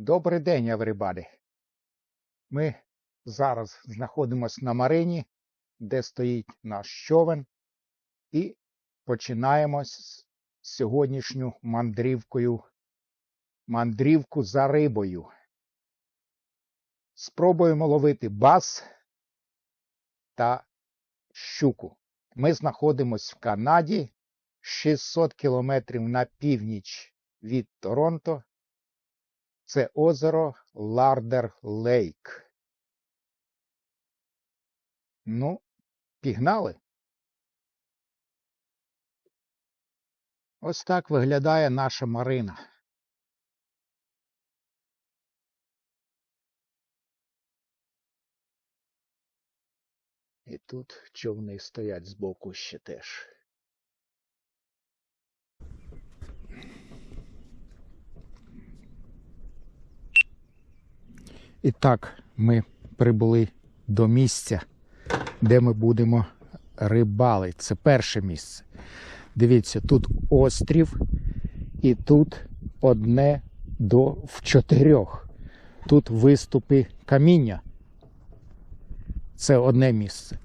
Добрий день, everybody. Ми зараз знаходимося на Марині, де стоїть наш човен, і починаємо с- сьогоднішню мандрівкою, мандрівку за рибою. Спробуємо ловити бас та щуку. Ми знаходимося в Канаді, 600 кілометрів на північ від Торонто. Це озеро Лардер Лейк. Ну, пігнали. Ось так виглядає наша Марина. І тут човни стоять збоку ще теж. І так, ми прибули до місця, де ми будемо рибали. Це перше місце. Дивіться, тут острів, і тут одне до в чотирьох. Тут виступи каміння. Це одне місце.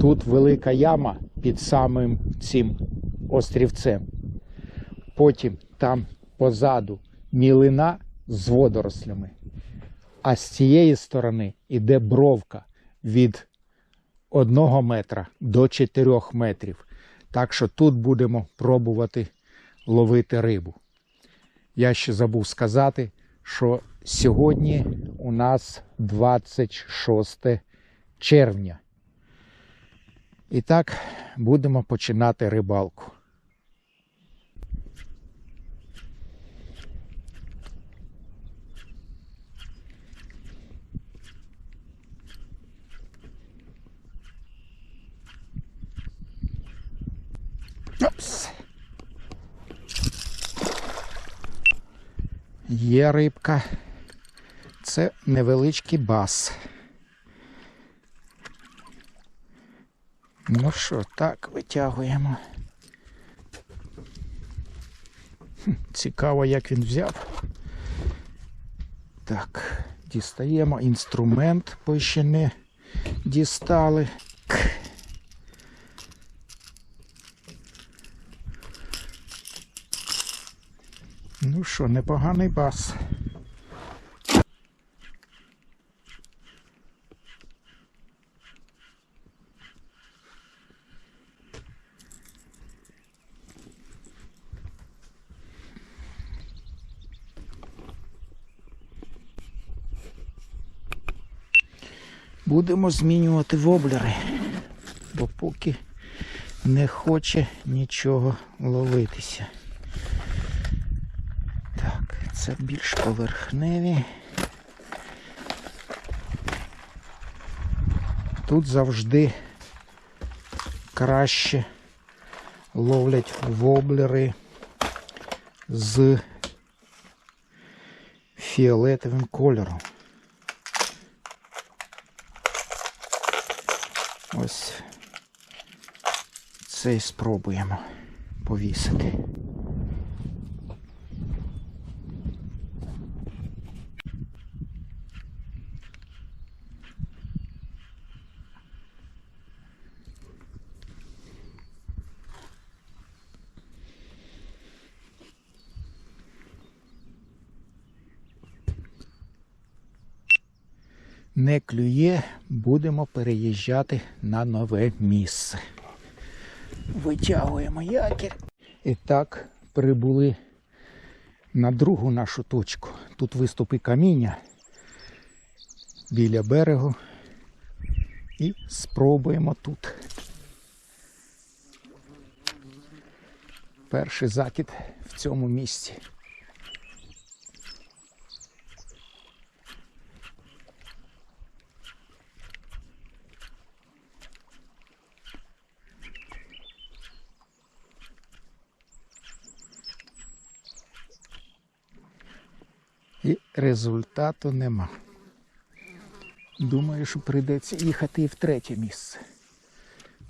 Тут велика яма під самим цим острівцем. Потім там позаду мілина з водорослями. А з цієї сторони йде бровка від 1 метра до 4 метрів. Так що тут будемо пробувати ловити рибу. Я ще забув сказати, що сьогодні у нас 26 червня. І так будемо починати рибалку. Опс. Є рибка. Це невеличкий бас. Ну що, так, витягуємо. Цікаво, як він взяв. Так, дістаємо інструмент, бо ще не дістали. К. Ну що, непоганий бас. Будемо змінювати воблери, бо поки не хоче нічого ловитися. Це більш поверхневі. Тут завжди краще ловлять воблери з фіолетовим кольором. Ось цей спробуємо повісити. Не клює, будемо переїжджати на нове місце. Витягуємо якір. І так прибули на другу нашу точку. Тут виступи каміння біля берегу. І спробуємо тут. Перший закид в цьому місці. І результату нема. Думаю, що прийдеться їхати і в третє місце.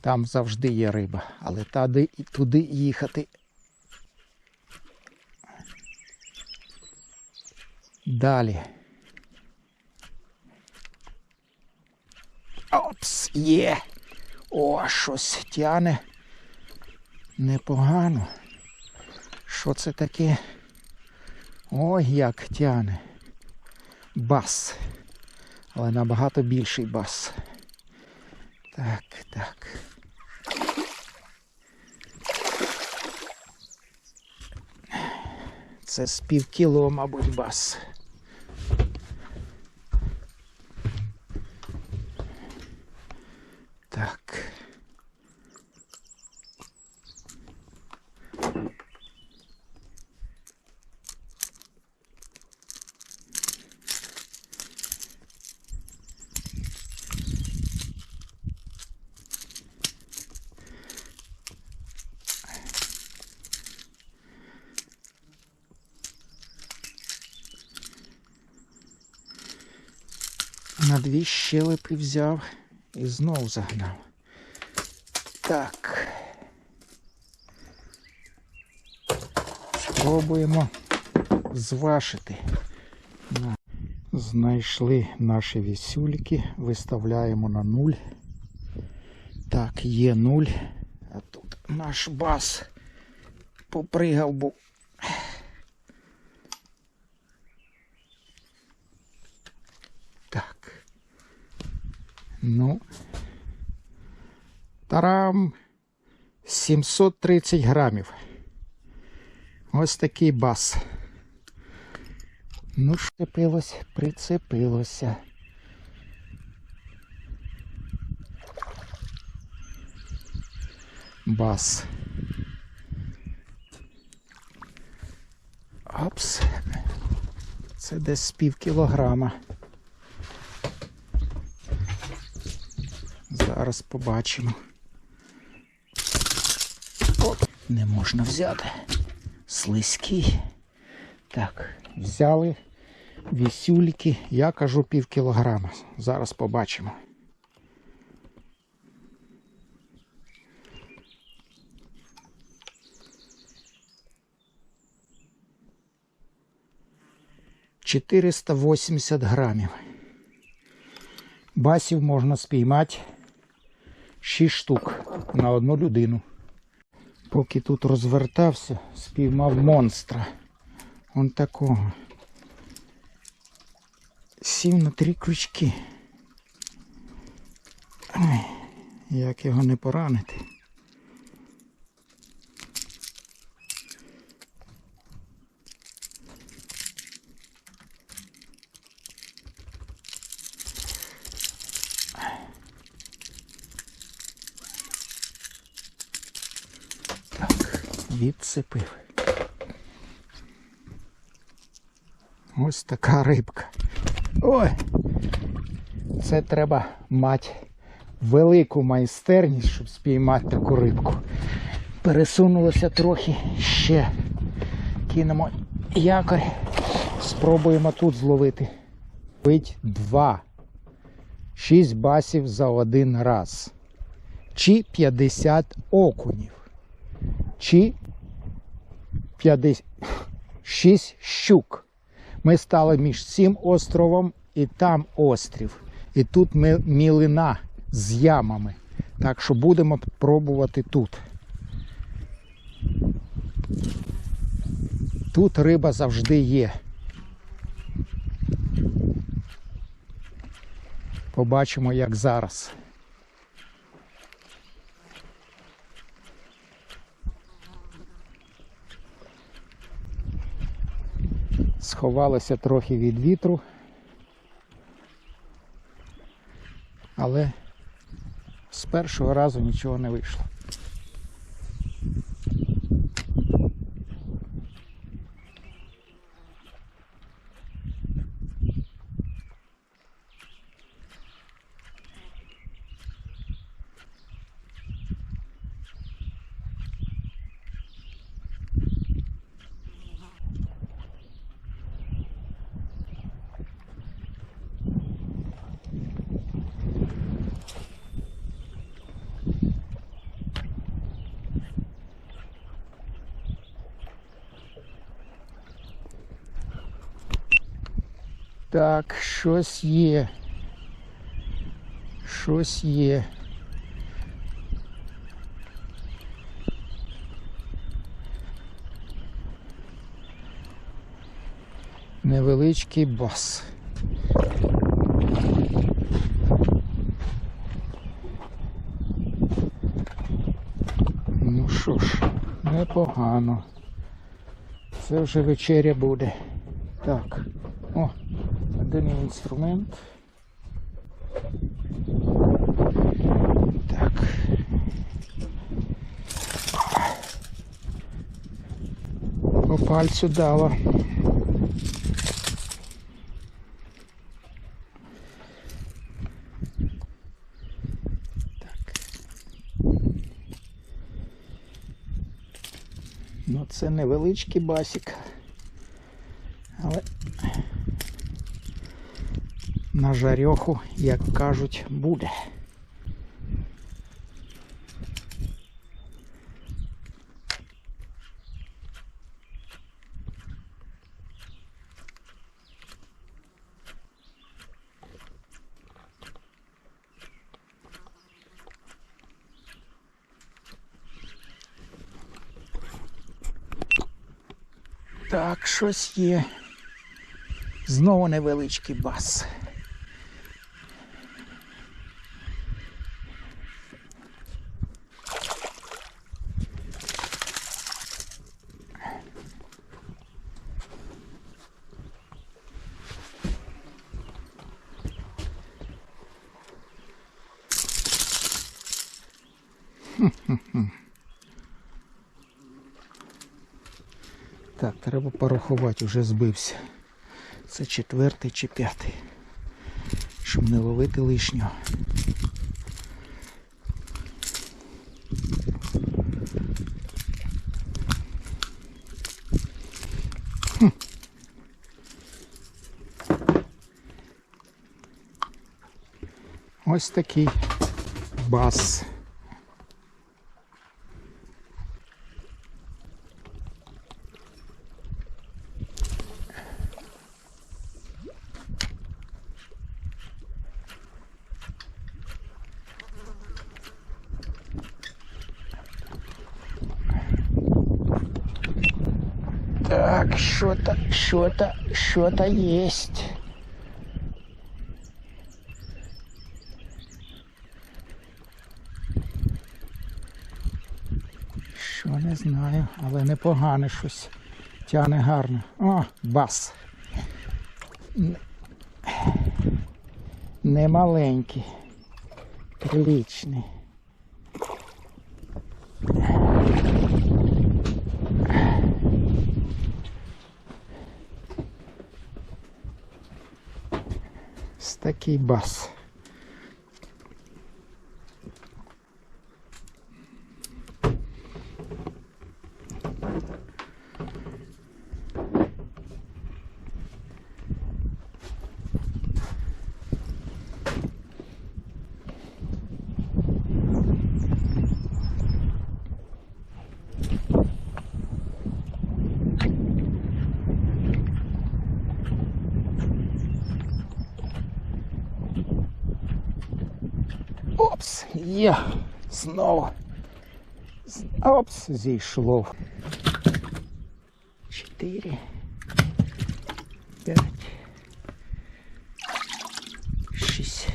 Там завжди є риба, але туди, туди їхати Далі. Опс, є. О, щось тяне. Непогано. Що це таке? Ой, як тяне. Бас. Але набагато більший бас. Так, так. Це з пів кіло, мабуть, бас. Так. На дві щелепи взяв і знов загнав. Так. Спробуємо зважити. Знайшли наші вісюльки, виставляємо на нуль. Так, є нуль. А тут наш бас попригав, бо Так. Ну. Тарам 730 грамів. Ось такий бас. Ну, прицепилось, прицепилося. Бас. Опс. Це десь пів кілограма. Зараз побачимо. О, не можна взяти. Слизький. Так, взяли вісюльки. Я кажу пів кілограма. Зараз побачимо. Чотириста вісімдесят грамів. Басів можна спіймати 6 штук на одну людину. Поки тут розвертався, спіймав монстра. Он такого. Сів на три крючки. Ой, як його не поранити. Відсипив. Ось така рибка. Ой! Це треба мати велику майстерність, щоб спіймати таку рибку. Пересунулося трохи ще. Кинемо якорь. Спробуємо тут зловити. Бить два. Шість басів за один раз. Чи 50 окунів. Чи 50... 6 щук. Ми стали між цим островом і там острів. І тут ми мілина з ямами. Так що будемо пробувати тут. Тут риба завжди є. Побачимо, як зараз. Сховалося трохи від вітру, але з першого разу нічого не вийшло. Так, щось є. Щось є. Невеличкий бас. Ну що ж, непогано. Це вже вечеря буде. Так. О, один інструмент. Так. По пальцю дало. Так. Ну, це невеличкий басик. Але на жарьоху, як кажуть, буде. Так, щось є. Знову невеличкий бас. Так, треба порахувати, вже збився. Це четвертий чи п'ятий. Щоб не ловити лишнього. Хм. Ось такий бас. Так, что-то, что-то, что-то есть. Що не знаю, але непогане щось. Тяне гарно. О, бас. Н- Не. Приличний. Ось такий Опс, є. Знову. З- Опс, зійшло. Чотири. П'ять. Шість.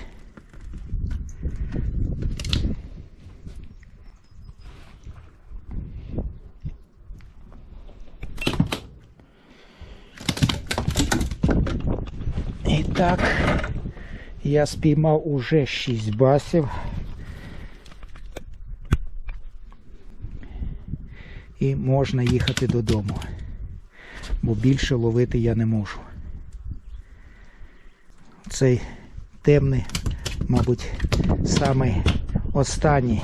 І так. Я спіймав уже 6 басів. І можна їхати додому. Бо більше ловити я не можу. Цей темний, мабуть, самий останній.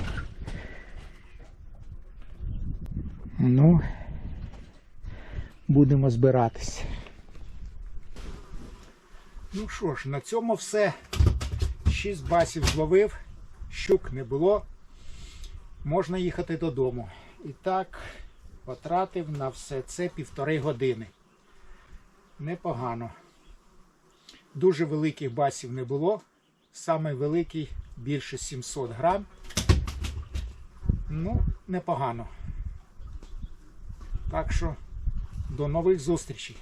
Ну, будемо збиратись. Ну що ж, на цьому все. Шість басів зловив, щук не було. Можна їхати додому. І так, потратив на все це півтори години. Непогано. Дуже великих басів не було. Самий великий більше 700 грам. Ну, непогано. Так що до нових зустрічей.